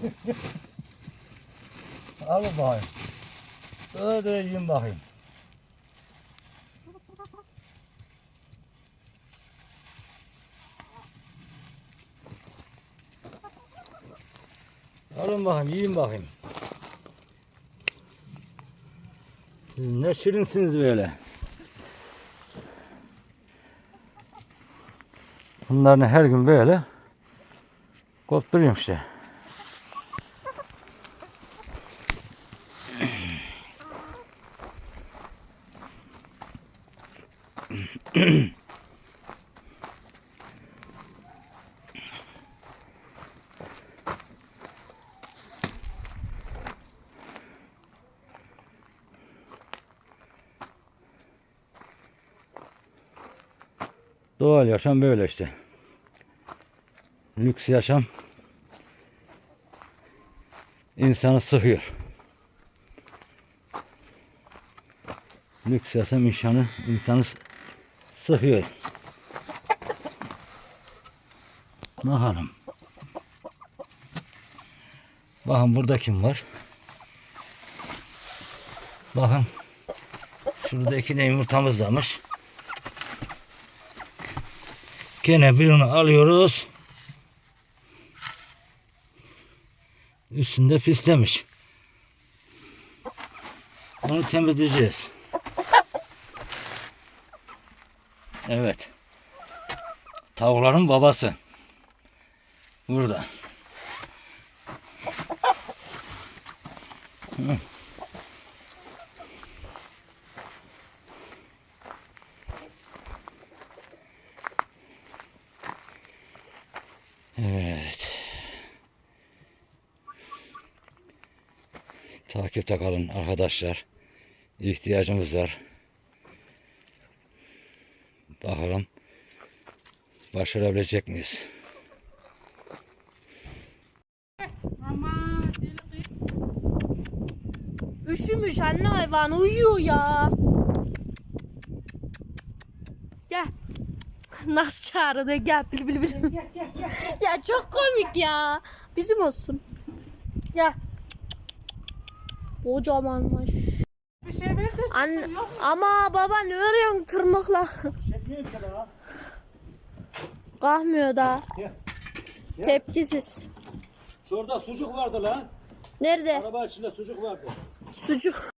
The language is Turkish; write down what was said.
Al bakayım. Öyle yiyin bakayım. Alın bakayım, yiyin bakayım. Siz ne şirinsiniz böyle. Bunların her gün böyle kopturuyorum işte. Doğal yaşam böyle işte. Lüks yaşam insanı sıkıyor. Lüks yaşam insanı, insanı sıkıyor. Bakalım. Bakın burada kim var? Bakın. Şurada iki de yumurtamız varmış. Gene birini alıyoruz. Üstünde pislemiş. Onu temizleyeceğiz. Evet. Tavukların babası. Burada. Hı. Evet. Takipte kalın arkadaşlar. İhtiyacımız var. Bakalım başarabilecek miyiz? Üşümüş anne hayvan uyuyor ya. Gel. Nasıl çağırdı? Gel bil bil bil. ya çok komik ya. Bizim olsun. Gel. Kocamanmış. Bir şey ver de Anne, ama baba ne örüyorsun tırmıkla? Kalkmıyor da. Gel. Tepkisiz. Şurada sucuk vardı lan. Nerede? Araba içinde sucuk vardı. Sucuk.